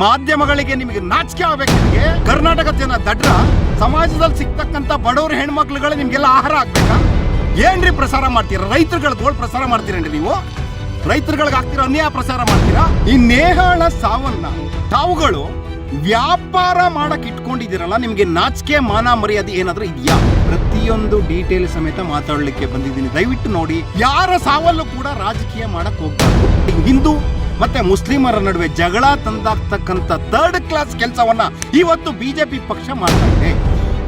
ಮಾಧ್ಯಮಗಳಿಗೆ ನಿಮಗೆ ನಾಚಿಕೆ ಆಗ್ಬೇಕು. ನಿಮಗೆ ಕರ್ನಾಟಕ ಜನ ದಡ್ರ ಸಮಾಜದಲ್ಲಿ ಸಿಗ್ತಕ್ಕಂತ ಬಡವ್ರ ಹೆಣ್ಮಕ್ಳುಗಳು ನಿಮ್ಗೆಲ್ಲ ಆಹಾರ ಆಗ್ಬೇಕಾ? ಏನ್ರಿ ಪ್ರಸಾರ ಮಾಡ್ತೀರಾ? ರೈತರುಗಳ ಗೋಳ್ ಪ್ರಸಾರ ಮಾಡ್ತೀರೇನ್ರಿ ನೀವು? ರೈತರುಗಳಿಗೆ ಆಗ್ತಿರೋ ಅನ್ಯಾಯ ಪ್ರಸಾರ ಮಾಡ್ತೀರಾ? ಈ ನೇಹಾಳ ಸಾವನ್ನ ತಾವುಗಳು ವ್ಯಾಪಾರ ಮಾಡಕ್ ಇಟ್ಕೊಂಡಿದ್ದೀರಲ್ಲ, ನಿಮ್ಗೆ ನಾಚಿಕೆ, ಮಾನ, ಮರ್ಯಾದೆ ಏನಾದ್ರೂ ಇದೆಯಾ? ಪ್ರತಿಯೊಂದು ಡೀಟೇಲ್ ಸಮೇತ ಮಾತಾಡಲಿಕ್ಕೆ ಬಂದಿದ್ದೀನಿ. ದಯವಿಟ್ಟು ನೋಡಿ, ಯಾರ ಸಾವಲ್ಲೂ ಕೂಡ ರಾಜಕೀಯ ಮಾಡಕ್ ಹೋಗ್ಬಾರ್ದು. ಹಿಂದೂ ಮತ್ತೆ ಮುಸ್ಲಿಮರ ನಡುವೆ ಜಗಳ ತಂದಾಗ್ತಕ್ಕಂಥ ಥರ್ಡ್ ಕ್ಲಾಸ್ ಕೆಲಸವನ್ನ ಇವತ್ತು ಬಿಜೆಪಿ ಪಕ್ಷ ಮಾಡ್ತಾ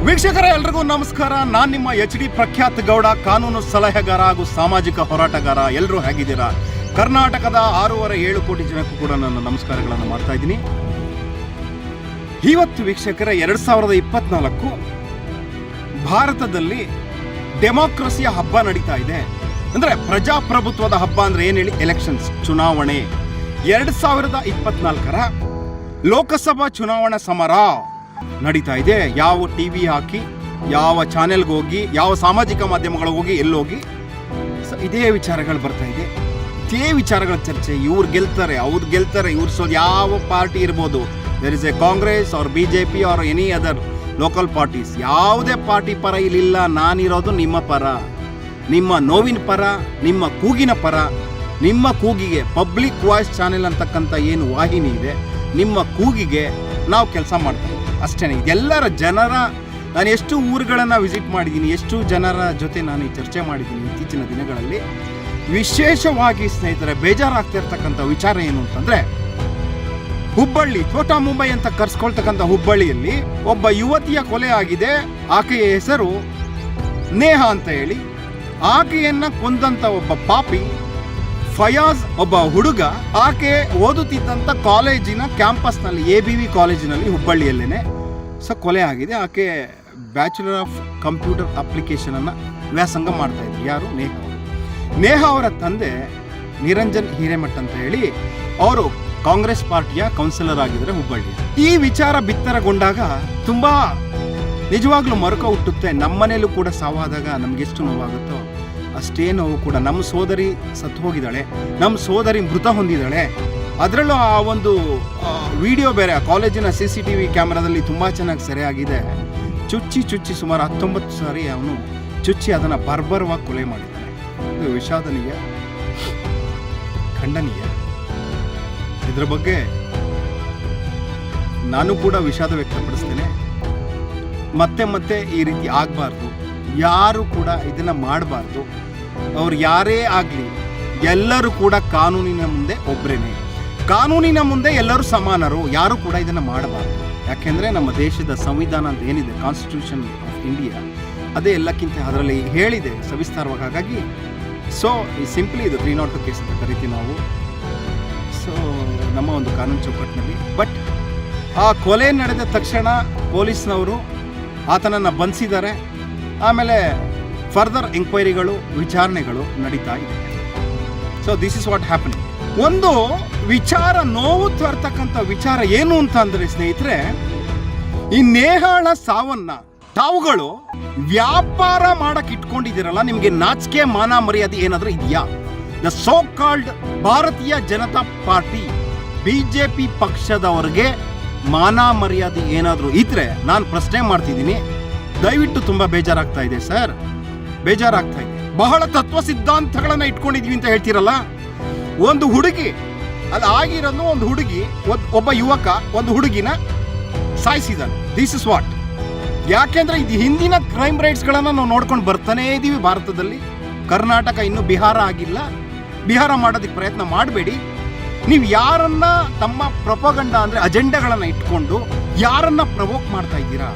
ವೀಕ್ಷಕರ, ಎಲ್ರಿಗೂ ನಮಸ್ಕಾರ. ನಾನು ನಿಮ್ಮ ಎಚ್ ಡಿ ಪ್ರಖ್ಯಾತ್ ಗೌಡ, ಕಾನೂನು ಸಲಹೆಗಾರ ಹಾಗೂ ಸಾಮಾಜಿಕ ಹೋರಾಟಗಾರ. ಎಲ್ಲರೂ ಹೇಗಿದ್ದೀರಾ? ಕರ್ನಾಟಕದ ಆರೂವರೆ ಏಳು ಕೋಟಿ ಜನಕ್ಕೂ ಕೂಡ ನನ್ನ ನಮಸ್ಕಾರಗಳನ್ನು ಮಾಡ್ತಾ ಇದ್ದೀನಿ. ಇವತ್ತು ವೀಕ್ಷಕರ, ಎರಡ್ ಸಾವಿರದ ಇಪ್ಪತ್ನಾಲ್ಕು ಭಾರತದಲ್ಲಿ ಡೆಮೋಕ್ರಸಿಯ ಹಬ್ಬ ನಡೀತಾ ಇದೆ. ಅಂದ್ರೆ ಪ್ರಜಾಪ್ರಭುತ್ವದ ಹಬ್ಬ ಅಂದ್ರೆ ಏನು ಹೇಳಿ? ಎಲೆಕ್ಷನ್ಸ್ ಚುನಾವಣೆ. ಎರಡ್ ಸಾವಿರದ ಇಪ್ಪತ್ನಾಲ್ಕರ ಲೋಕಸಭಾ ಚುನಾವಣಾ ಸಮರ ನಡೀತಾ ಇದೆ. ಯಾವ ಟಿ ವಿ ಹಾಕಿ, ಯಾವ ಚಾನೆಲ್ಗೆ ಹೋಗಿ, ಯಾವ ಸಾಮಾಜಿಕ ಮಾಧ್ಯಮಗಳಿಗೆ ಹೋಗಿ ಎಲ್ಲೋಗಿ ಸೊ ಇದೇ ವಿಚಾರಗಳು ಬರ್ತಾ ಇದೆ. ಇದೇ ವಿಚಾರಗಳ ಚರ್ಚೆ. ಇವ್ರು ಗೆಲ್ತಾರೆ, ಅವ್ರು ಗೆಲ್ತಾರೆ, ಇವ್ರ ಸೊ ಯಾವ ಪಾರ್ಟಿ ಇರ್ಬೋದು. ದರ್ ಇಸ್ ಎ ಕಾಂಗ್ರೆಸ್ ಅವ್ರ ಬಿ ಜೆ ಪಿ ಅವ್ರ ಎನಿ ಅದರ್ ಲೋಕಲ್ ಪಾರ್ಟೀಸ್ ಯಾವುದೇ ಪಾರ್ಟಿ ಪರ ಇಲ್ಲಿಲ್ಲ. ನಾನಿರೋದು ನಿಮ್ಮ ಪರ. ನಿಮ್ಮ ನೋವಿನ ಪರ, ನಿಮ್ಮ ಕೂಗಿನ ಪರ. ನಿಮ್ಮ ಕೂಗಿಗೆ ಪಬ್ಲಿಕ್ ವಾಯ್ಸ್ ಚಾನೆಲ್ ಅಂತಕ್ಕಂಥ ಏನು ವಾಹಿನಿ ಇದೆ, ನಿಮ್ಮ ಕೂಗಿಗೆ ನಾವು ಕೆಲಸ ಮಾಡ್ತೀವಿ. ಅಷ್ಟೇ ಇದೆಲ್ಲರ ಜನರ, ನಾನು ಎಷ್ಟು ಊರುಗಳನ್ನು ವಿಸಿಟ್ ಮಾಡಿದ್ದೀನಿ, ಎಷ್ಟು ಜನರ ಜೊತೆ ನಾನು ಚರ್ಚೆ ಮಾಡಿದ್ದೀನಿ ಇತ್ತೀಚಿನ ದಿನಗಳಲ್ಲಿ, ವಿಶೇಷವಾಗಿ ಸ್ನೇಹಿತರೆ ಬೇಜಾರಾಗ್ತಿರ್ತಕ್ಕಂಥ ವಿಚಾರ ಏನು ಅಂತಂದರೆ, ಹುಬ್ಬಳ್ಳಿ ಛೋಟಾ ಮುಂಬೈ ಅಂತ ಕರ್ಸ್ಕೊಳ್ತಕ್ಕಂಥ ಹುಬ್ಬಳ್ಳಿಯಲ್ಲಿ ಒಬ್ಬ ಯುವತಿಯ ಕೊಲೆ ಆಗಿದೆ. ಆಕೆಯ ಹೆಸರು ನೇಹ ಅಂತ ಹೇಳಿ. ಆಕೆಯನ್ನು ಕೊಂದಂಥ ಒಬ್ಬ ಪಾಪಿ ಫಯಾಜ್ ಒಬ್ಬ ಹುಡುಗ, ಆಕೆ ಓದುತ್ತಿದ್ದಂಥ ಕಾಲೇಜಿನ ಕ್ಯಾಂಪಸ್ನಲ್ಲಿ ಎ ಬಿ ವಿ ಕಾಲೇಜಿನಲ್ಲಿ, ಹುಬ್ಬಳ್ಳಿಯಲ್ಲೇನೆ. ಸೊ, ಕೊಲೆ ಆಗಿದೆ. ಆಕೆ ಬ್ಯಾಚುಲರ್ ಆಫ್ ಕಂಪ್ಯೂಟರ್ ಅಪ್ಲಿಕೇಶನ್ ಅನ್ನ ವ್ಯಾಸಂಗ ಮಾಡ್ತಾ ಇದ್ರು. ಯಾರು? ನೇಹ ನೇಹ ಅವರ ತಂದೆ ನಿರಂಜನ್ ಹಿರೇಮಠ್ ಅಂತ ಹೇಳಿ, ಅವರು ಕಾಂಗ್ರೆಸ್ ಪಾರ್ಟಿಯ ಕೌನ್ಸಿಲರ್ ಆಗಿದ್ದಾರೆ ಹುಬ್ಬಳ್ಳಿ. ಈ ವಿಚಾರ ಬಿತ್ತರಗೊಂಡಾಗ ತುಂಬಾ ನಿಜವಾಗ್ಲೂ ಮರುಕ ಹುಟ್ಟುತ್ತೆ. ನಮ್ಮನೇಲೂ ಕೂಡ ಸಾವಾದಾಗ ನಮ್ಗೆ ಎಷ್ಟು ನೋವಾಗುತ್ತೋ ಅಷ್ಟೇ ನೋವು ಕೂಡ. ನಮ್ಮ ಸೋದರಿ ಸತ್ತು ಹೋಗಿದ್ದಾಳೆ. ನಮ್ಮ ಸೋದರಿ ಮೃತ ಹೊಂದಿದ್ದಾಳೆ. ಅದರಲ್ಲೂ ಆ ಒಂದು ವಿಡಿಯೋ ಬೇರೆ, ಆ ಕಾಲೇಜಿನ ಸಿ ಸಿ ಟಿ ವಿ ಕ್ಯಾಮ್ರಾದಲ್ಲಿ ತುಂಬ ಚೆನ್ನಾಗಿ ಸೆರೆಯಾಗಿದೆ. ಚುಚ್ಚಿ ಚುಚ್ಚಿ ಸುಮಾರು ಹತ್ತೊಂಬತ್ತು ಸಾರಿ ಅವನು ಚುಚ್ಚಿ ಅದನ್ನು ಬರ್ಬರವಾಗಿ ಕೊಲೆ ಮಾಡಿದ್ದಾನೆ. ಇದು ವಿಷಾದನೀಯ? ಖಂಡನೀಯ? ಇದರ ಬಗ್ಗೆ ನಾನು ಕೂಡ ವಿಷಾದ ವ್ಯಕ್ತಪಡಿಸ್ತೇನೆ. ಮತ್ತೆ ಮತ್ತೆ ಈ ರೀತಿ ಆಗಬಾರ್ದು. ಯಾರು ಕೂಡ ಇದನ್ನು ಮಾಡಬಾರ್ದು. ಅವ್ರು ಯಾರೇ ಆಗಲಿ ಎಲ್ಲರೂ ಕೂಡ ಕಾನೂನಿನ ಮುಂದೆ ಒಬ್ಬರೇನೆ ಕಾನೂನಿನ ಮುಂದೆ ಎಲ್ಲರೂ ಸಮಾನರು, ಯಾರು ಕೂಡ ಇದನ್ನು ಮಾಡಬಾರ್ದು. ಯಾಕೆಂದರೆ ನಮ್ಮ ದೇಶದ ಸಂವಿಧಾನ ಅಂತ ಏನಿದೆ ಕಾನ್ಸ್ಟಿಟ್ಯೂಷನ್ ಆಫ್ ಇಂಡಿಯಾ ಅದೇ ಎಲ್ಲಕ್ಕಿಂತ ಅದರಲ್ಲಿ ಹೇಳಿದೆ, ಸವಿಸ್ತಾರವಾಗಿ ಹಾಗಾಗಿ. ಸೊ ಈ ಸಿಂಪ್ಲಿ ಇದು ತ್ರೀ ನಾಟ್ ಟು ಕೇಸ್ ಅಂತ ಕರಿತೀವಿ ನಾವು. ಸೊ ನಮ್ಮ ಒಂದು ಕಾನೂನು ಚೌಕಟ್ಟಿನಲ್ಲಿ. ಬಟ್ ಆ ಕೊಲೆ ನಡೆದ ತಕ್ಷಣ ಪೊಲೀಸ್ನವರು ಆತನನ್ನು ಬಂಧಿಸಿದ್ದಾರೆ. ಆಮೇಲೆ ಫರ್ದರ್ ಎಂಕ್ವೈರಿಗಳು ವಿಚಾರಣೆಗಳು ನಡೀತಾ ಇದೆ. So this is what happen ಒಂದು ವಿಚಾರ, ನೋವು ತರ್ತಕ್ಕಂಥ ವಿಚಾರ ಏನು ಅಂತ ಅಂದರೆ ಸ್ನೇಹಿತರೆ, ಈ ನೇಹಾಳ ಸಾವನ್ನ ತಾವುಗಳು ವ್ಯಾಪಾರ ಮಾಡಕ್ಕೆ ಇಟ್ಕೊಂಡಿದ್ದೀರಲ್ಲ, ನಿಮಗೆ ನಾಚಿಕೆ ಮಾನ ಮರ್ಯಾದೆ ಏನಾದರೂ ಇದೆಯಾ? The so called Bharatiya Janata Party B J P ಪಕ್ಷದವರಿಗೆ ಮಾನ ಮರ್ಯಾದೆ ಏನಾದರೂ ಇದ್ರೆ ನಾನು ಪ್ರಶ್ನೆ ಮಾಡ್ತಿದ್ದೀನಿ ದಯವಿಟ್ಟು ತುಂಬಾ ಬೇಜಾರಾಗ್ತಾ ಇದೆ, ಸರ್. ಬೇಜಾರಾಗ್ತಾ ಇದೆ. ಬಹಳ ತತ್ವ ಸಿದ್ಧಾಂತಗಳನ್ನ ಇಟ್ಕೊಂಡಿದ್ವಿ ಅಂತ ಹೇಳ್ತೀರಲ್ಲ? ಒಂದು ಹುಡುಗಿ, ಅಲ್ಲಿ, ಆಗಿರೋದು ಒಂದು ಹುಡುಗಿ ಒಬ್ಬ ಯುವಕ, ಒಂದು ಹುಡುಗಿನ ಸಾಯಿಸಿದಾನೆ. ದಿಸ್ ಇಸ್ ವಾಟ್ ಯಾಕೆಂದ್ರೆ ಇದು ಹಿಂದಿನ ಕ್ರೈಮ್ ರೈಟ್ಸ್ಗಳನ್ನು ನಾವು ನೋಡ್ಕೊಂಡು ಬರ್ತಾನೇ ಇದೀವಿ ಭಾರತದಲ್ಲಿ. ಕರ್ನಾಟಕ ಇನ್ನು ಬಿಹಾರ ಆಗಿಲ್ಲ. ಬಿಹಾರ ಮಾಡೋದಕ್ಕೆ ಪ್ರಯತ್ನ ಮಾಡಬೇಡಿ. ನೀವು ಯಾರನ್ನ ತಮ್ಮ ಪ್ರಪಗಂಡ ಅಂದ್ರೆ ಅಜೆಂಡಾಗಳನ್ನ ಇಟ್ಕೊಂಡು ಯಾರನ್ನ ಪ್ರವೋಕ್ ಮಾಡ್ತಾ ಇದ್ದೀರಾ?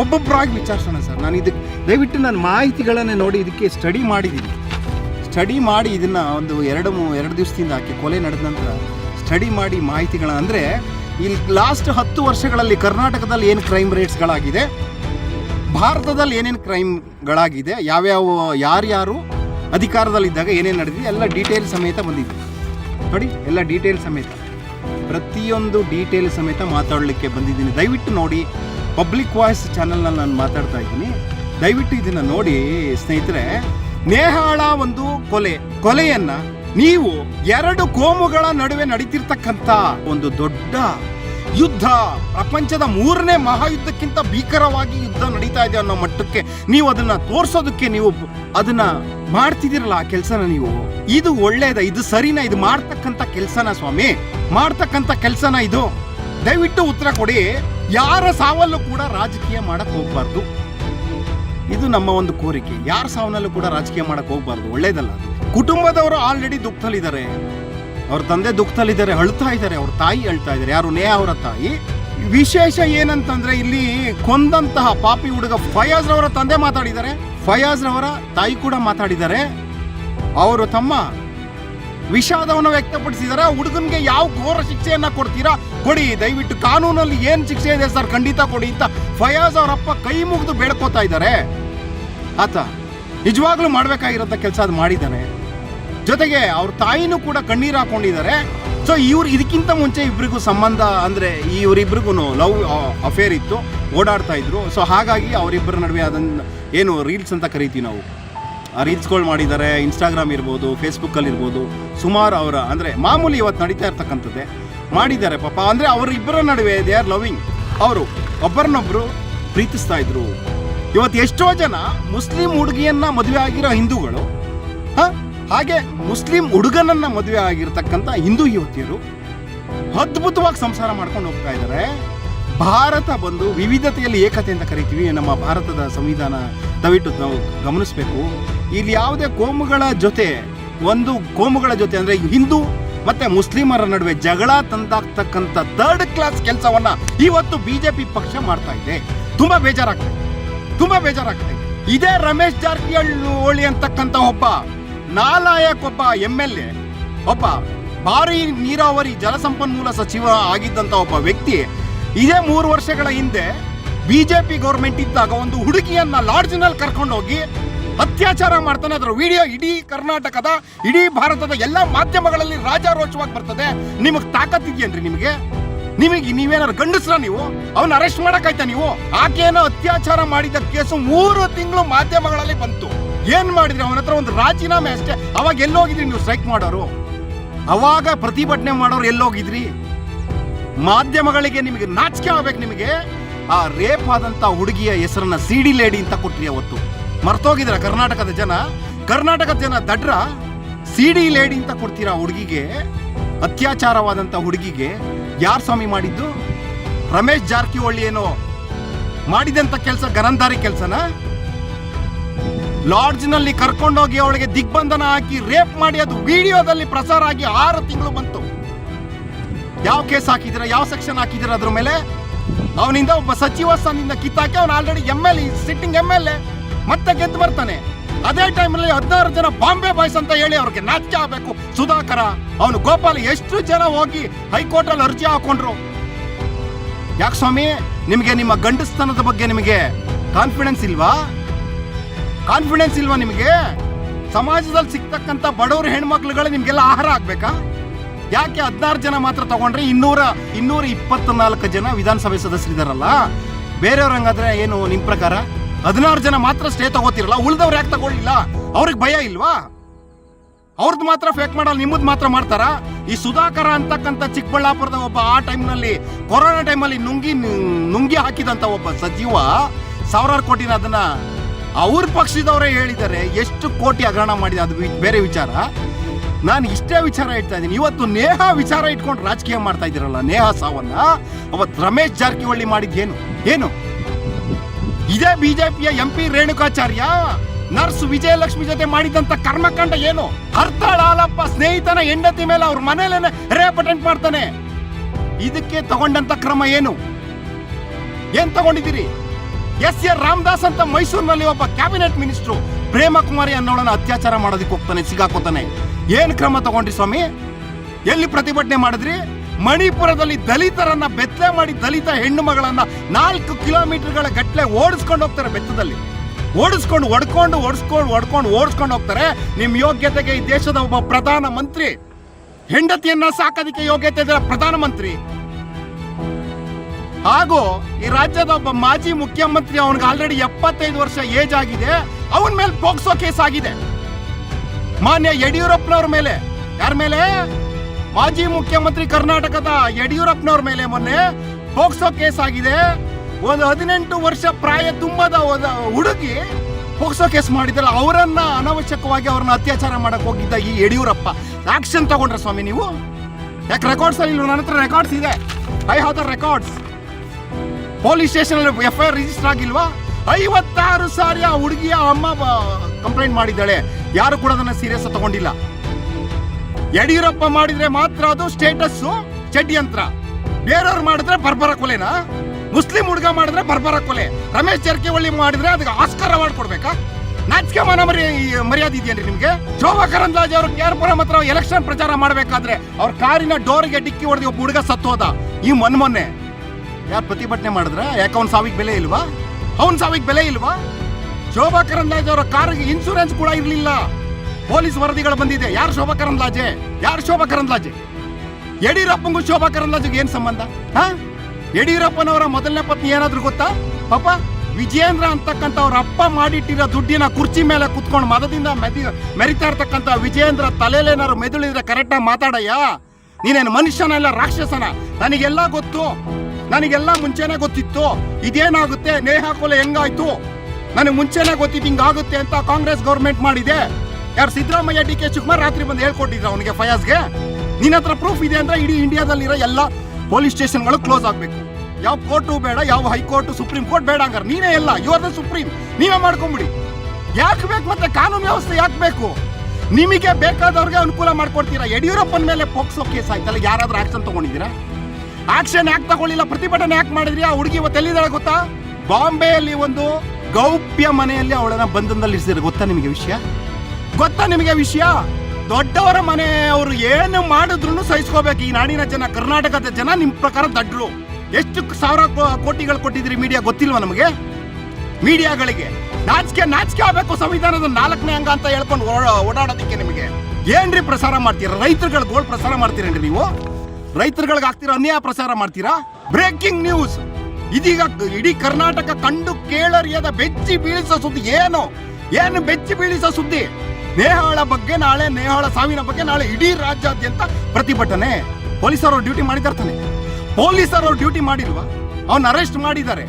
ಒಬ್ಬೊಬ್ಬರಾಗಿ ವಿಚಾರಿಸೋಣ ಸರ್. ನಾನು ಇದಕ್ಕೆ ದಯವಿಟ್ಟು ನಾನು ಮಾಹಿತಿಗಳನ್ನೇ ನೋಡಿ ಇದಕ್ಕೆ ಸ್ಟಡಿ ಮಾಡಿದ್ದೀನಿ. ಸ್ಟಡಿ ಮಾಡಿ ಇದನ್ನು ಒಂದು ಎರಡು ಎರಡು ದಿವಸದಿಂದ ಆಕೆ ಕೊಲೆ ನಡೆದ ನಂತರ ಸ್ಟಡಿ ಮಾಡಿ ಮಾಹಿತಿಗಳ ಅಂದರೆ ಇಲ್ಲಿ ಲಾಸ್ಟ್ ಹತ್ತು ವರ್ಷಗಳಲ್ಲಿ ಕರ್ನಾಟಕದಲ್ಲಿ ಏನು ಕ್ರೈಮ್ ರೇಟ್ಸ್ಗಳಾಗಿದೆ ಭಾರತದಲ್ಲಿ ಏನೇನು ಕ್ರೈಮ್ಗಳಾಗಿದೆ ಯಾವ್ಯಾವ, ಯಾರ್ಯಾರು ಅಧಿಕಾರದಲ್ಲಿದ್ದಾಗ ಏನೇನು ನಡೆದಿದೆ, ಎಲ್ಲ ಡೀಟೇಲ್ ಸಮೇತ ಬಂದಿದೆ. ನೋಡಿ, ಎಲ್ಲ ಡೀಟೇಲ್ ಸಮೇತ. ಪ್ರತಿಯೊಂದು ಡೀಟೇಲ್ ಸಮೇತ ಮಾತಾಡಲಿಕ್ಕೆ ಬಂದಿದ್ದೀನಿ. ದಯವಿಟ್ಟು ನೋಡಿ ಪಬ್ಲಿಕ್ ವಾಯ್ಸ್ ಚಾನಲ್ನಲ್ಲಿ ನಾನು ಮಾತಾಡ್ತಾ ಇದ್ದೀನಿ. ದಯವಿಟ್ಟು ಇದನ್ನು ನೋಡಿ, ಸ್ನೇಹಿತರೆ. ನೇಹಾಳ ಒಂದು ಕೊಲೆ. ಕೊಲೆಯನ್ನ ನೀವು ಎರಡು ಕೋಮುಗಳ ನಡುವೆ ನಡೀತಿರ್ತಕ್ಕಂಥ ಒಂದು ದೊಡ್ಡ ಯುದ್ಧ. ಪ್ರಪಂಚದ ಮೂರನೇ ಮಹಾಯುದ್ಧಕ್ಕಿಂತ ಭೀಕರವಾಗಿ ಯುದ್ಧ ನಡೀತಾ ಇದೆ ಅನ್ನೋ ಮಟ್ಟಕ್ಕೆ ನೀವು ಅದನ್ನ ತೋರ್ಸೋದಕ್ಕೆ ನೀವು ಅದನ್ನ ಮಾಡ್ತಿದ್ದೀರಲ್ಲ ಆ ಕೆಲಸನ ನೀವು? ಇದು ಒಳ್ಳೇದ, ಇದು ಸರಿನಾ, ಇದು ಮಾಡ್ತಕ್ಕಂಥ ಕೆಲಸನ ಸ್ವಾಮಿ. ಮಾಡ್ತಕ್ಕಂಥ ಕೆಲಸನ ಇದು. ದಯವಿಟ್ಟು ಉತ್ತರ ಕೊಡಿ. ಯಾರ ಸಾವಲ್ಲೂ ಕೂಡ ರಾಜಕೀಯ ಮಾಡಕ್ ಹೋಗ್ಬಾರ್ದು. ಇದು ನಮ್ಮ ಒಂದು ಕೋರಿಕೆ. ಯಾರ ಸಾವನಲ್ಲೂ ಕೂಡ ರಾಜಕೀಯ ಮಾಡಕ್ ಹೋಗ್ಬಾರ್ದು. ಒಳ್ಳೇದಲ್ಲ ಕುಟುಂಬದವರು ಆಲ್ರೆಡಿ ದುಃಖದಲ್ಲಿದ್ದಾರೆ. ಅವ್ರ ತಂದೆ ದುಃಖದಲ್ಲಿದ್ದಾರೆ, ಅಳ್ತಾ ಇದ್ದಾರೆ, ಅವ್ರ ತಾಯಿ ಅಳ್ತಾ ಇದ್ದಾರೆ. ಯಾರು ನೇ ಅವರ ತಾಯಿ? ವಿಶೇಷ ಏನಂತಂದ್ರೆ ಇಲ್ಲಿ ಕೊಂದಂತಹ ಪಾಪಿ ಹುಡುಗ ಫಯಾಜ್ ರವರ ತಂದೆ ಮಾತಾಡಿದ್ದಾರೆ. ಫಯಾಜ್ ರವರ ತಾಯಿ ಕೂಡ ಮಾತಾಡಿದ್ದಾರೆ. ಅವರು ತಮ್ಮ ವಿಷಾದವನ್ನು ವ್ಯಕ್ತಪಡಿಸಿದ್ದಾರೆ. ಹುಡುಗನಿಗೆ ಯಾವ ಘೋರ ಶಿಕ್ಷೆಯನ್ನು ಕೊಡ್ತೀರಾ? ಕೊಡಿ, ದಯವಿಟ್ಟು ಕಾನೂನಲ್ಲಿ ಏನು ಶಿಕ್ಷೆ ಇದೆ ಸರ್, ಖಂಡಿತ ಕೊಡಿ ಅಂತ ಫಯಾಜ್ ಅವರಪ್ಪ ಕೈ ಮುಗಿದು ಬೇಡ್ಕೋತಾ ಇದ್ದಾರೆ. ಆತ ನಿಜವಾಗ್ಲೂ ಮಾಡ್ಬೇಕಾಗಿರೋಂಥ ಕೆಲಸ ಅದು ಮಾಡಿದ್ದಾನೆ. ಜೊತೆಗೆ ಅವ್ರ ತಾಯಿನೂ ಕೂಡ ಕಣ್ಣೀರು ಹಾಕೊಂಡಿದ್ದಾರೆ. ಸೊ ಇವ್ರು ಇದಕ್ಕಿಂತ ಮುಂಚೆ ಇಬ್ಬರಿಗೂ ಸಂಬಂಧ ಅಂದ್ರೆ ಇವರಿಬ್ರಿಗೂ ಲವ್ ಅಫೇರ್ ಇತ್ತು, ಓಡಾಡ್ತಾ ಇದ್ರು. ಸೊ ಹಾಗಾಗಿ ಅವರಿಬ್ಬರ ನಡುವೆ ಅದನ್ನು ಏನು ರೀಲ್ಸ್ ಅಂತ ಕರಿತೀವಿ ನಾವು. ರೀಲ್ಸ್ಗಳು ಮಾಡಿದ್ದಾರೆ ಇನ್ಸ್ಟಾಗ್ರಾಮ್ ಇರ್ಬೋದು ಫೇಸ್ಬುಕ್ಕಲ್ಲಿ ಇರ್ಬೋದು. ಸುಮಾರು ಅವರ, ಅಂದರೆ ಮಾಮೂಲಿ ಇವತ್ತು ನಡೀತಾ ಇರ್ತಕ್ಕಂಥದ್ದೇ. ಮಾಡಿದ್ದಾರೆ ಪಾಪ. ಅಂದರೆ ಅವರಿಬ್ಬರ ನಡುವೆ ದೇ ಆರ್ ಲವಿಂಗ್ ಅವರು ಒಬ್ಬರನ್ನೊಬ್ಬರು ಪ್ರೀತಿಸ್ತಾ ಇದ್ರು. ಇವತ್ತು ಎಷ್ಟೋ ಜನ ಮುಸ್ಲಿಂ ಹುಡುಗಿಯನ್ನ ಮದುವೆ ಆಗಿರೋ ಹಿಂದೂಗಳು, ಹ? ಹಾಗೆ ಮುಸ್ಲಿಂ ಹುಡುಗನನ್ನ ಮದುವೆ ಆಗಿರ್ತಕ್ಕಂಥ ಹಿಂದೂ ಯುವತಿಯರು ಅದ್ಭುತವಾಗಿ ಸಂಸಾರ ಮಾಡ್ಕೊಂಡು ಹೋಗ್ತಾ ಇದ್ದಾರೆ ಭಾರತ ಬಂದು ವಿವಿಧತೆಯಲ್ಲಿ ಏಕತೆ ಅಂತ ಕರಿತೀವಿ. ನಮ್ಮ ಭಾರತದ ಸಂವಿಧಾನ ದಯವಿಟ್ಟು ನಾವು ಗಮನಿಸಬೇಕು. ಇಲ್ಲಿ ಯಾವುದೇ ಕೋಮುಗಳ ಜೊತೆ, ಒಂದು ಕೋಮುಗಳ ಜೊತೆ ಅಂದರೆ ಹಿಂದೂ ಮತ್ತೆ ಮುಸ್ಲಿಮರ ನಡುವೆ ಜಗಳ ತಂದಾಗ್ತಕ್ಕಂಥ ಥರ್ಡ್ ಕ್ಲಾಸ್ ಕೆಲಸವನ್ನ ಇವತ್ತು ಬಿಜೆಪಿ ಪಕ್ಷ ಮಾಡ್ತಾ ಇದೆ. ತುಂಬಾ ಬೇಜಾರಾಗ್ತದೆ ತುಂಬಾ ಬೇಜಾರಾಗ್ತದೆ ಇದೇ. ರಮೇಶ್ ಜಾರಕಿಹೊಳಿ ಅಂತಕ್ಕಂಥ ಒಬ್ಬ, ನಾಲಾಯಕ್ ಒಬ್ಬ ಎಂ ಎಲ್ ಎ, ಒಬ್ಬ ಭಾರಿ ನೀರಾವರಿ ಜಲಸಂಪನ್ಮೂಲ ಸಚಿವ ಆಗಿದ್ದಂತ ಒಬ್ಬ ವ್ಯಕ್ತಿ, ಇದೇ ಮೂರು ವರ್ಷಗಳ ಹಿಂದೆ ಬಿಜೆಪಿ ಗೌರ್ಮೆಂಟ್ ಇದ್ದಾಗ ಒಂದು ಹುಡುಗಿಯನ್ನ ಲಾಡ್ಜ್ನಲ್ಲಿ ಕರ್ಕೊಂಡು ಹೋಗಿ ಅತ್ಯಾಚಾರ ಮಾಡ್ತಾನೆ. ಅದರ ವಿಡಿಯೋ ಇಡೀ ಕರ್ನಾಟಕದ, ಇಡೀ ಭಾರತದ ಎಲ್ಲ ಮಾಧ್ಯಮಗಳಲ್ಲಿ ರಾಜಾರೋಚವಾಗಿ ಬರ್ತದೆ. ನಿಮಗೆ ತಾಕತ್ತಿದ್ಯೇನ್ರಿ ನಿಮಗೆ? ನಿಮಗೆ ನೀವೇನಾದ್ರು ಗಂಡಸ್ರ ನೀವು? ಅವನ್ನ ಅರೆಸ್ಟ್ ಮಾಡಕ್ಕಾಯ್ತಾ ನೀವು? ಆಕೆಯನ್ನು ಅತ್ಯಾಚಾರ ಮಾಡಿದ ಕೇಸು ಮೂರು ತಿಂಗಳು ಮಾಧ್ಯಮಗಳಲ್ಲಿ ಬಂತು. ಏನ್ ಮಾಡಿದ್ರಿ? ಅವನ ಹತ್ರ ಒಂದು ರಾಜೀನಾಮೆ ಅಷ್ಟೇ. ಅವಾಗ ಎಲ್ಲೋಗಿದ್ರಿ ನೀವು ಸ್ಟ್ರೈಕ್ ಮಾಡೋರು? ಅವಾಗ ಪ್ರತಿಭಟನೆ ಮಾಡೋರು ಎಲ್ಲೋಗಿದ್ರಿ? ಮಾಧ್ಯಮಗಳಿಗೆ ನಿಮಗೆ ನಾಚಿಕೆ ಆಗ್ಬೇಕು ನಿಮಗೆ? ಆ ರೇಪ್ ಆದಂತ ಹುಡುಗಿಯ ಹೆಸರನ್ನ ಸಿಡಿ ಲೇಡಿ ಅಂತ ಕೊಟ್ರಿ ಅವತ್ತು. ಮರ್ತೋಗಿದ್ರ ಕರ್ನಾಟಕದ ಜನ. ಕರ್ನಾಟಕದ ಜನ ದಡ್ರ ಸಿಡಿ ಲೇಡಿ ಅಂತ ಕೊಡ್ತೀರಾ ಹುಡುಗಿಗೆ? ಅತ್ಯಾಚಾರವಾದಂತ ಹುಡುಗಿಗೆ. ಯಾರು ಸ್ವಾಮಿ ಮಾಡಿದ್ದು? ರಮೇಶ್ ಜಾರಕಿಹೊಳಿ ಏನೋ ಮಾಡಿದಂತ ಕೆಲಸ ಗರಂಧಾರಿ ಕೆಲಸನ? ಲಾಡ್ಜ್ನಲ್ಲಿ ಕರ್ಕೊಂಡೋಗಿ ಅವಳಿಗೆ ದಿಗ್ಬಂಧನ ಹಾಕಿ ರೇಪ್ ಮಾಡಿ ಅದು ವಿಡಿಯೋದಲ್ಲಿ ಪ್ರಸಾರ ಆಗಿ ಆರು ತಿಂಗಳು ಬಂತು. ಯಾವ ಕೇಸ್ ಹಾಕಿದಿರ ಯಾವ ಸೆಕ್ಷನ್ ಹಾಕಿದಿರ ಅದ್ರ ಮೇಲೆ? ಅವನಿಂದ ಒಬ್ಬ ಸಚಿವ ಸ್ಥಾನದಿಂದ ಕಿತ್ತಾಕಿ ಅವನು already M L sitting M L A ಮತ್ತೆ ಗೆದ್ದು ಬರ್ತಾನೆ. ಅದೇ ಟೈಮಲ್ಲಿ ಹದಿನಾರು ಜನ ಬಾಂಬೆ ಬಾಯ್ಸ್ ಅಂತ ಹೇಳಿ ಅವ್ರಿಗೆ ನಾಚಿಕೆ ಆಗಬೇಕು. ಸುಧಾಕರ, ಅವನು ಗೋಪಾಲ್ ಎಷ್ಟು ಜನ ಹೋಗಿ ಹೈಕೋರ್ಟ್ ಅಲ್ಲಿ ಅರ್ಜಿ ಹಾಕೊಂಡ್ರು? ಯಾಕೆ ಸ್ವಾಮಿ, ನಿಮಗೆ ನಿಮ್ಮ ಗಂಡಸ್ತನದ ಬಗ್ಗೆ ನಿಮಗೆ ಕಾನ್ಫಿಡೆನ್ಸ್ ಇಲ್ವಾ? ಕಾನ್ಫಿಡೆನ್ಸ್ ಇಲ್ವಾ ನಿಮಗೆ? ಸಮಾಜದಲ್ಲಿ ಸಿಗ್ತಕ್ಕಂಥ ಬಡವರು ಹೆಣ್ಮಕ್ಳುಗಳು ನಿಮಗೆಲ್ಲ ಆಹಾರ ಆಗ್ಬೇಕಾ? ಯಾಕೆ ಹದಿನಾರು ಜನ ಮಾತ್ರ ತಗೊಂಡ್ರೆ ಇನ್ನೂರ ಇನ್ನೂರ ಇಪ್ಪತ್ನಾಲ್ಕು ಜನ ವಿಧಾನಸಭೆ ಸದಸ್ಯರಿದಾರಲ್ಲ? ಬೇರೆಯವ್ರ ಹಂಗಾದ್ರೆ ಏನು ನಿಮ್ಮ ಪ್ರಕಾರ? ಹದಿನಾರು ಜನ ಮಾತ್ರ ಸ್ಟೇ ತಗೋತಿರಲ್ಲ, ಉಳ್ದವ್ರು ಯಾಕೆ ತಗೊಳ್ಳಿಲ್ಲ? ಅವ್ರಿಗೆ ಭಯ ಇಲ್ವಾ? ಅವ್ರದ್ದು ಮಾತ್ರ ಫೇಕ್ ಮಾಡಲ್ಲ, ನಿಮ್ಮದು ಮಾತ್ರ ಮಾಡ್ತಾರ? ಈ ಸುಧಾಕರ ಅಂತಕ್ಕಂಥ ಚಿಕ್ಕಬಳ್ಳಾಪುರದ ಒಬ್ಬ ಆ ಟೈಮ್ನಲ್ಲಿ, ಕೊರೋನಾ ಟೈಮಲ್ಲಿ ನುಂಗಿ ನುಂಗಿ ಹಾಕಿದಂಥ ಒಬ್ಬ ಸಜೀವ ಸಾವಿರಾರು ಕೋಟಿನ ಅದನ್ನ ಅವ್ರ ಪಕ್ಷದವರೇ ಹೇಳಿದ್ದಾರೆ. ಎಷ್ಟು ಕೋಟಿ ಹಗರಣ ಮಾಡಿದೆ, ಅದು ಬೇರೆ ವಿಚಾರ. ನಾನು ಇಷ್ಟೇ ವಿಚಾರ ಇಡ್ತಾ ಇದ್ದೀನಿ. ಇವತ್ತು ನೇಹ ವಿಚಾರ ಇಟ್ಕೊಂಡು ರಾಜಕೀಯ ಮಾಡ್ತಾ ಇದ್ದೀರಲ್ಲ, ನೇಹ ಸಾವನ್ನ? ಅವತ್ತು ರಮೇಶ್ ಜಾರಕಿಹೊಳಿ ಮಾಡಿದ್ದೇನು ಏನು? ಇದೇ ಬಿಜೆಪಿಯ M P Renukacharya, nurse Vijayalakshmi ಜೊತೆ ಮಾಡಿದಂತ ಕರ್ಮಕಾಂಡ ಏನು? ಹರ್ತಾಳ ಸ್ನೇಹಿತನ ಹೆಂಡತಿ ಮೇಲೆ ಅವ್ರ ಮನೇಲೇನೆ ರೇಪ್ ಅಟೆಂಡ್ ಮಾಡ್ತಾನೆ. ಇದಕ್ಕೆ ತಗೊಂಡಂತ ಕ್ರಮ ಏನು? ಏನ್ ತಗೊಂಡಿದ್ದೀರಿ? ಎಸ್ ಎ ರಾಮದಾಸ್ ಅಂತ ಮೈಸೂರಿನಲ್ಲಿ ಒಬ್ಬ ಕ್ಯಾಬಿನೆಟ್ ಮಿನಿಸ್ಟ್ರು ಪ್ರೇಮ ಕುಮಾರಿ ಅನ್ನೋಳನ್ನ ಅತ್ಯಾಚಾರ ಮಾಡೋದಕ್ಕೆ ಹೋಗ್ತಾನೆ, ಸಿಗಾಕೋತಾನೆ. ಏನ್ ಕ್ರಮ ತಗೊಂಡ್ರಿ ಸ್ವಾಮಿ? ಎಲ್ಲಿ ಪ್ರತಿಭಟನೆ ಮಾಡಿದ್ರಿ? ಮಣಿಪುರದಲ್ಲಿ ದಲಿತರನ್ನ ಬೆತ್ತಲೆ ಮಾಡಿ ದಲಿತ ಹೆಣ್ಣು ಮಗಳನ್ನ ನಾಲ್ಕು ಕಿಲೋಮೀಟರ್ಗಳ ಗಟ್ಟಲೆ ಓಡಿಸ್ಕೊಂಡು ಹೋಗ್ತಾರೆ ಬೆತ್ತದಲ್ಲಿ. ಓಡಿಸ್ಕೊಂಡು ಒಡ್ಕೊಂಡು ಓಡಿಸ್ಕೊಂಡು ಒಡ್ಕೊಂಡು ಓಡಿಸ್ಕೊಂಡು ಹೋಗ್ತಾರೆ. ನಿಮ್ ಯೋಗ್ಯತೆಗೆ ಈ ದೇಶದ ಒಬ್ಬ ಪ್ರಧಾನ ಮಂತ್ರಿ ಹೆಂಡತಿಯನ್ನ ಸಾಕೋದಕ್ಕೆ ಯೋಗ್ಯತೆ ಇದ್ರೆ ಪ್ರಧಾನಮಂತ್ರಿ. ಹಾಗೂ ಈ ರಾಜ್ಯದ ಒಬ್ಬ ಮಾಜಿ ಮುಖ್ಯಮಂತ್ರಿ ಅವನಿಗೆ ಆಲ್ರೆಡಿ ಎಪ್ಪತ್ತೈದು ವರ್ಷ ಏಜ್ ಆಗಿದೆ. ಅವನ ಮೇಲೆ ಪೋಕ್ಸೋ ಕೇಸ್ ಆಗಿದೆ. ಮಾನ್ಯ ಯಡಿಯೂರಪ್ಪನವ್ರ ಮೇಲೆ. ಯಾರ ಮೇಲೆ? ಮಾಜಿ ಮುಖ್ಯಮಂತ್ರಿ ಕರ್ನಾಟಕದ ಯಡಿಯೂರಪ್ಪನವ್ರ ಮೇಲೆ ಮೊನ್ನೆ ಪೋಕ್ಸೋ ಕೇಸ್ ಆಗಿದೆ. ಒಂದು ಹದಿನೆಂಟು ವರ್ಷ ಪ್ರಾಯ ತುಂಬದ ಹುಡುಗಿ ಪೋಕ್ಸೋ ಕೇಸ್ ಮಾಡಿದ್ರಲ್ಲ, ಅವರನ್ನ ಅನವಶ್ಯಕವಾಗಿ ಅವ್ರನ್ನ ಅತ್ಯಾಚಾರ ಮಾಡಕ್ ಹೋಗಿದ್ದ ಈ ಯಡಿಯೂರಪ್ಪ. ಆಕ್ಷನ್ ತಗೊಂಡ್ರ ಸ್ವಾಮಿ ನೀವು? ಯಾಕೆ ರೆಕಾರ್ಡ್ಸ್ ಅಲ್ಲಿ ನನ್ನ ಹತ್ರ ರೆಕಾರ್ಡ್ಸ್ ಇದೆ. I have the records police station ಅಲ್ಲಿ ಎಫ್ ಐ ಆರ್ ರಿಜಿಸ್ಟರ್ ಆಗಿಲ್ವಾ? ಐವತ್ತಾರು ಸಾರಿ ಆ ಹುಡುಗಿಯ ಅಮ್ಮ ಕಂಪ್ಲೇಂಟ್ ಮಾಡಿದ್ದಾಳೆ. ಯಾರು ಕೂಡ ಅದನ್ನ ಸೀರಿಯಸ್ ತಗೊಂಡಿಲ್ಲ. ಯಡಿಯೂರಪ್ಪ ಮಾಡಿದ್ರೆ ಮಾತ್ರ ಅದು ಸ್ಟೇಟಸ್ ಷಡ್ಯಂತ್ರ ಬೇರೆಯವ್ರು ಮಾಡಿದ್ರೆ ಬರ್ಬರ ಕೊಲೆನಾ? ಮುಸ್ಲಿಂ ಹುಡುಗ ಮಾಡಿದ್ರೆ ಬರ್ಬರ ಕೊಲೆ. ರಮೇಶ್ ಜಾರಕಿಹೊಳಿ ಮಾಡಿದ್ರೆ ಅದಕ್ಕೆ ಆಸ್ಕರ್ ಅವಾರ್ಡ್ ಕೊಡ್ಬೇಕಾ? ನಾಚಿಕೆ ಮನ ಮರಿ, ಮರ್ಯಾದೆ ಇದೆಯೇನ್ರಿ ನಿಮ್ಗೆ? ಶೋಭಾ ಕರಂದ್ಲಾಜೆ ಅವರು ಕೇರ್ಪುರಂ ಮಾತ್ರ ಎಲೆಕ್ಷನ್ ಪ್ರಚಾರ ಮಾಡಬೇಕಾದ್ರೆ ಅವ್ರ ಕಾರಿನ ಡೋರ್ಗೆ ಡಿಕ್ಕಿ ಹೊಡೆದು ಒಬ್ಬ ಹುಡುಗ ಸತ್ತೋದ. ಈ ಮೊನ್ನೆ ಮೊನ್ನೆ ಯಾರು ಪ್ರತಿಭಟನೆ ಮಾಡಿದ್ರ? ಯಾಕೆ ಅವ್ನ ಸಾವಿಗೆ ಬೆಲೆ ಇಲ್ವಾ? ಅವ್ನ ಸಾವಿಗೆ ಬೆಲೆ ಇಲ್ವಾ? ಶೋಭಾ ಕರಂದ್ಲಾಜೆ ಅವರ ಕಾರಿಗೆ ಇನ್ಸೂರೆನ್ಸ್ ಕೂಡ ಇರಲಿಲ್ಲ. ಪೊಲೀಸ್ ವರದಿಗಳು ಬಂದಿದೆ. ಯಾರು ಶೋಭಾ ಕರಂದ್ಲಾಜೆ? ಯಾರು ಶೋಭಾ ಕರಂದ್ಲಾಜೆ? ಯಡಿಯೂರಪ್ಪಂಗೂ ಶೋಭಾ ಕರಂದ್ಲಾಜೆಗೆ ಏನ್ ಸಂಬಂಧ? ಹಾ? ಯಡಿಯೂರಪ್ಪನವರ ಮೊದಲನೇ ಪತ್ನಿ ಏನಾದರೂ ಗೊತ್ತಾ? ಪಾಪ ವಿಜೇಂದ್ರ ಅಂತಕ್ಕಂಥ ಅವ್ರ ಅಪ್ಪ ಮಾಡಿಟ್ಟಿರೋ ದುಡ್ಡಿನ ಕುರ್ಚಿ ಮೇಲೆ ಕುತ್ಕೊಂಡು ಮದದಿಂದ ಮೆದಿ ಮೆರಿತಾ ಇರ್ತಕ್ಕಂಥ ವಿಜೇಂದ್ರ ತಲೆಲೇನಾರು ಮೆದುಳಿದ್ರೆ ಕರೆಕ್ಟಾಗಿ ಮಾತಾಡಯ್ಯ? ನೀನೇನು ಮನುಷ್ಯನ ಇಲ್ಲ ರಾಕ್ಷಸನ? ನನಗೆಲ್ಲ ಗೊತ್ತು. ನನಗೆಲ್ಲ ಮುಂಚೆನೇ ಗೊತ್ತಿತ್ತು. ಇದೇನಾಗುತ್ತೆ? ನೇಹ ಕೊಲೆ ಹೆಂಗಾಯ್ತು? ನನಗೆ ಮುಂಚೆನೇ ಗೊತ್ತಿತ್ತು ಹಿಂಗಾಗುತ್ತೆ ಅಂತ ಕಾಂಗ್ರೆಸ್ ಗೌರ್ಮೆಂಟ್ ಮಾಡಿದೆ. ಯಾರು ಸಿದ್ದರಾಮಯ್ಯ ಡಿ ಕೆ ಶಿವಕುಮಾರ್ ರಾತ್ರಿ ಬಂದು ಹೇಳ್ಕೊಟ್ಟಿದ್ರು ಅವನಿಗೆ ಫಯಾಜ್ಗೆ? ನಿನ್ನ ಹತ್ರ ಪ್ರೂಫ್ ಇದೆ ಅಂದ್ರೆ ಇಡೀ ಇಂಡಿಯಾದಲ್ಲಿರೋ ಎಲ್ಲ ಪೊಲೀಸ್ ಸ್ಟೇಷನ್ಗಳು ಕ್ಲೋಸ್ ಆಗಬೇಕು. ಯಾವ ಕೋರ್ಟು ಬೇಡ, ಯಾವ ಹೈಕೋರ್ಟ್, ಸುಪ್ರೀಂ ಕೋರ್ಟ್ ಬೇಡ ಹಂಗಾರೆ. ನೀನೇ ಎಲ್ಲ ದ ಸುಪ್ರೀಂ ನೀವೇ ಮಾಡ್ಕೊಂಬಿಡಿ. ಯಾಕೆ ಬೇಕು ಮತ್ತೆ ಕಾನೂನು ವ್ಯವಸ್ಥೆ ಯಾಕೆ ಬೇಕು? ನಿಮಗೆ ಬೇಕಾದವ್ರಿಗೆ ಅನುಕೂಲ ಮಾಡ್ಕೊಡ್ತೀರಾ? ಯಡಿಯೂರಪ್ಪನ ಮೇಲೆ ಪೋಕ್ಸೋ ಕೇಸ್ ಆಯ್ತಲ್ಲ, ಯಾರಾದ್ರೂ ಆಕ್ಷನ್ ತಗೊಂಡಿದ್ದೀರಾ? ಆಕ್ಷನ್ ಯಾಕೆ ತಗೊಳ್ಳಿಲ್ಲ? ಪ್ರತಿಭಟನೆ ಯಾಕೆ ಮಾಡಿದ್ರಿ? ಆ ಹುಡುಗಿ ಇವತ್ತು ಎಲ್ಲಿದ್ದಾಳೆ ಗೊತ್ತಾ? ಬಾಂಬೆಯಲ್ಲಿ ಒಂದು ಗೌಪ್ಯ ಮನೆಯಲ್ಲಿ ಅವಳನ್ನ ಬಂಧನದಲ್ಲಿ ಇರಿಸಿದ್ರೆ ಗೊತ್ತಾ ನಿಮಗೆ ವಿಷಯ? ಗೊತ್ತಾ ನಿಮಗೆ ವಿಷಯ? ದೊಡ್ಡವರ ಮನೆ ಅವರು ಏನು ಮಾಡಿದ್ರು ಸಹಿಸ್ಕೋಬೇಕು. ಈ ನಾಡಿನ ಜನ, ಕರ್ನಾಟಕದ ಜನ ನಿಮ್ಮ ಪ್ರಕಾರ ದಡ್ರು. ಎಷ್ಟು ಸಾವಿರ ಕೋಟಿಗಳು ಕೊಟ್ಟಿದ್ರಿ ಮೀಡಿಯಾ ಗೊತ್ತಿಲ್ವಾ ನಮಗೆ? ಮೀಡಿಯಾಗಳಿಗೆ ನಾಚಿಕೆ ನಾಚಿಕೆ ಆಗಬೇಕು ಸಂವಿಧಾನದ ನಾಲ್ಕನೇ ಅಂಗ ಅಂತ ಹೇಳ್ಕೊಂಡು ಓಡ- ಓಡಾಡೋದಕ್ಕೆ ನಿಮಗೆ. ಏನ್ರಿ ಪ್ರಸಾರ ಮಾಡ್ತೀರಾ? ರೈತರುಗಳ ಗೋಳ್ ಪ್ರಸಾರ ಮಾಡ್ತೀರೇನ್ರಿ ನೀವು? ರೈತರುಗಳಿಗೆ ಆಗ್ತಿರೋ ಅನ್ಯಾಯ ಪ್ರಸಾರ ಮಾಡ್ತೀರಾ? ಬ್ರೇಕಿಂಗ್ ನ್ಯೂಸ್ ಇದೀಗ ಇಡೀ ಕರ್ನಾಟಕ ಕಂಡು ಕೇಳರಿಯದ ಬೆಚ್ಚಿ ಬೀಳಿಸೋ ಸುದ್ದಿ ಏನು? ಏನು ಬೆಚ್ಚಿ ಬೀಳಿಸೋ ಸುದ್ದಿ? ನೇಹಾಳ ಬಗ್ಗೆ ನಾಳೆ, ನೇಹಾಳ ಸಾವಿನ ಬಗ್ಗೆ ನಾಳೆ ಇಡೀ ರಾಜ್ಯಾದ್ಯಂತ ಪ್ರತಿಭಟನೆ. ಪೊಲೀಸರು ಡ್ಯೂಟಿ ಮಾಡಿದಾರ್ತಾನೆ ಪೊಲೀಸರು ಡ್ಯೂಟಿ ಮಾಡಿಲ್ವಾ? ಅವನ್ನ ಅರೆಸ್ಟ್ ಮಾಡಿದ್ದಾರೆ.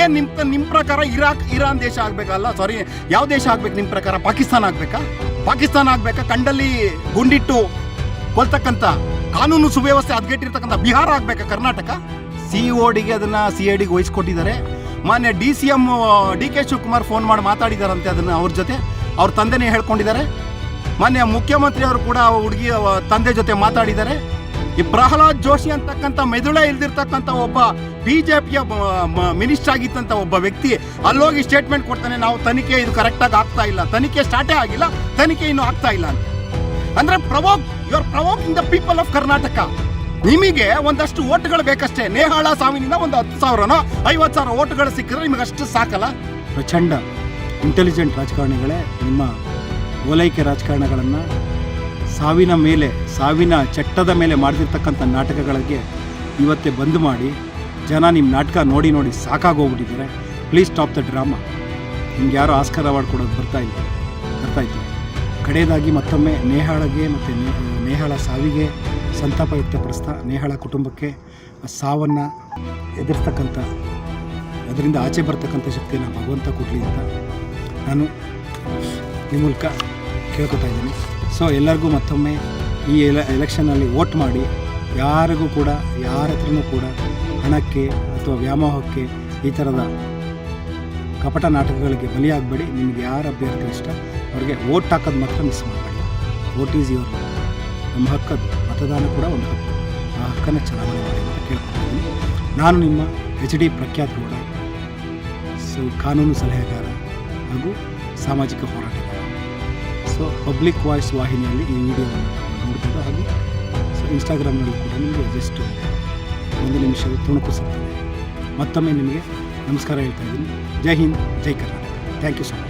ಏನ್ ನಿಮ್ ನಿಮ್ ಪ್ರಕಾರ ಇರಾಕ್, ಇರಾನ್ ದೇಶ ಆಗ್ಬೇಕಲ್ಲ ಸಾರಿ ಯಾವ ದೇಶ ಆಗ್ಬೇಕು ನಿಮ್ ಪ್ರಕಾರ? ಪಾಕಿಸ್ತಾನ ಆಗ್ಬೇಕಾ? ಪಾಕಿಸ್ತಾನ ಆಗ್ಬೇಕಾ? ಕಂಡಲ್ಲಿ ಗುಂಡಿಟ್ಟು ಕೊಲ್ತಕ್ಕಂತ ಕಾನೂನು ಸುವ್ಯವಸ್ಥೆ ಅದ್ಗೆಟ್ಟಿರ್ತಕ್ಕಂಥ ಬಿಹಾರ ಆಗ್ಬೇಕಾ ಕರ್ನಾಟಕ? ಸಿ ಡಿಗೆ ಅದನ್ನ ಸಿ ಐ ಡಿಗೆ ವಹಿಸ್ಕೊಟ್ಟಿದ್ದಾರೆ. ಮಾನ್ಯ D C M, D K Shivakumar phone ಮಾಡಿ ಮಾತಾಡಿದಾರಂತೆ ಅದನ್ನ ಅವ್ರ ಜೊತೆ. ಅವ್ರ ತಂದೆನೇ ಹೇಳ್ಕೊಂಡಿದ್ದಾರೆ. ಮಾನ್ಯ ಮುಖ್ಯಮಂತ್ರಿ ಅವರು ಕೂಡ ಹುಡುಗಿ ತಂದೆ ಜೊತೆ ಮಾತಾಡಿದ್ದಾರೆ. ಈ ಪ್ರಹ್ಲಾದ್ ಜೋಶಿ ಅಂತಕ್ಕಂಥ ಮೆದುಳೇ ಇಲ್ದಿರ್ತಕ್ಕಂಥ ಒಬ್ಬ ಬಿ ಜೆ ಪಿಯ ಮಿನಿಸ್ಟರ್ ಆಗಿತ್ತಂತ ಒಬ್ಬ ವ್ಯಕ್ತಿ ಅಲ್ಲೋಗಿ ಸ್ಟೇಟ್ಮೆಂಟ್ ಕೊಡ್ತಾನೆ, ನಾವು ತನಿಖೆ ಇದು ಕರೆಕ್ಟಾಗಿ ಆಗ್ತಾ ಇಲ್ಲ. ತನಿಖೆ ಸ್ಟಾರ್ಟೇ ಆಗಿಲ್ಲ, ತನಿಖೆ ಇನ್ನೂ ಆಗ್ತಾ ಇಲ್ಲ ಅಂತ. ಅಂದ್ರೆ provoke you are in the people of Karnataka ನಿಮಗೆ ಒಂದಷ್ಟು ಓಟ್ಗಳು ಬೇಕಷ್ಟೇ. ನೇಹಾಳ ಸಾವಿನಿಂದ ಒಂದು ಹತ್ತು ಸಾವಿರನೋ ಐವತ್ತು ಸಾವಿರ ಓಟ್ಗಳು ಸಿಕ್ಕಿದ್ರೆ ನಿಮಗೆ ಅಷ್ಟು ಸಾಕಲ್ಲ? ಪ್ರಚಂಡ. ಇಂಟೆಲಿಜೆಂಟ್ ರಾಜಕಾರಣಿಗಳೇ ನಿಮ್ಮ ಓಲೈಕೆ ರಾಜಕಾರಣಗಳನ್ನು ಸಾವಿನ ಮೇಲೆ, ಸಾವಿನ ಚಟ್ಟದ ಮೇಲೆ ಮಾಡ್ತಿರ್ತಕ್ಕಂಥ ನಾಟಕಗಳಿಗೆ ಇವತ್ತೇ ಬಂದ್ ಮಾಡಿ, ಜನ ನಿಮ್ಮ ನಾಟಕ ನೋಡಿ ನೋಡಿ ಸಾಕಾಗೋಗ್ಬಿಟ್ಟಿದ್ದಾರೆ. ಪ್ಲೀಸ್ ಸ್ಟಾಪ್ ದ ಡ್ರಾಮಾ ನಿಮ್ಗೆ ಯಾರೋ ಆಸ್ಕರ್ ಅವಾರ್ಡ್ ಕೊಡೋದು ಬರ್ತಾ ಇಲ್ಲ, ಬರ್ತಾ ಇತ್ತು. ಕಡೆಯದಾಗಿ ಮತ್ತೊಮ್ಮೆ ನೇಹಾಳಗೆ ಮತ್ತು ನೇಹಾಳ ಸಾವಿಗೆ ಸಂತಾಪ ವ್ಯಕ್ತಪಡಿಸ್ತಾ, ನೇಹಾಳ ಕುಟುಂಬಕ್ಕೆ ಸಾವನ್ನು ಎದುರಿಸ್ತಕ್ಕಂಥ, ಅದರಿಂದ ಆಚೆ ಬರ್ತಕ್ಕಂಥ ಶಕ್ತಿಯನ್ನು ಭಗವಂತ ಕೊಡಲಿ ಅಂತ ನಾನು ಈ ಮೂಲಕ ಕೇಳ್ಕೊತಾ ಇದ್ದೀನಿ. ಸೊ ಎಲ್ಲರಿಗೂ ಮತ್ತೊಮ್ಮೆ ಈ ಎಲ ಎಲೆಕ್ಷನಲ್ಲಿ ವೋಟ್ ಮಾಡಿ ಯಾರಿಗೂ ಕೂಡ, ಯಾರ ಹತ್ರನೂ ಕೂಡ ಹಣಕ್ಕೆ ಅಥವಾ ವ್ಯಾಮೋಹಕ್ಕೆ ಈ ಥರದ ಕಪಟ ನಾಟಕಗಳಿಗೆ ಬಲಿಯಾಗಬೇಡಿ. ನಿಮಗೆ ಯಾರ ಅಭ್ಯರ್ಥಿ ಇಷ್ಟ, ಅವ್ರಿಗೆ ವೋಟ್ ಹಾಕೋದು ಮಾತ್ರ ಮಿಸ್ ಮಾಡಬೇಡಿ. ವೋಟ್ ಈಸ್ ಯುವರ್ ನಮ್ಮ ಹಕ್ಕದು ಮತದಾನ ಕೂಡ ಒಂದು ಹಕ್ಕು. ಆ ಹಕ್ಕನ್ನು ಚಲಾವಣೆ ಮಾಡಿ ಅಂತ ಕೇಳ್ಕೊತೀನಿ ನಾನು ನಿಮ್ಮ ಎಚ್ ಡಿ ಪ್ರಖ್ಯಾತ ಕೂಡ ಸೊ, ಕಾನೂನು ಸಲಹೆಗಾರ ಹಾಗೂ ಸಾಮಾಜಿಕ ಹೋರಾಟಗಾರ ಸೊ ಪಬ್ಲಿಕ್ ವಾಯ್ಸ್ ವಾಹಿನಿಯಲ್ಲಿ ಈ ವಿಡಿಯೋವನ್ನು ನೋಡ್ಬೋದು ಹಾಗೂ ಸೊ ಇನ್ಸ್ಟಾಗ್ರಾಮ್ನಲ್ಲಿ ಕೂಡ ನಿಮಗೆ ಜಸ್ಟ್ ಒಂದು ನಿಮಿಷ ತುಣುಕು ಮತ್ತೊಮ್ಮೆ ನಿಮಗೆ ನಮಸ್ಕಾರ ಹೇಳ್ತಾ ಇದ್ದೀನಿ. Jai Hind, Jai Karnataka. Thank you so much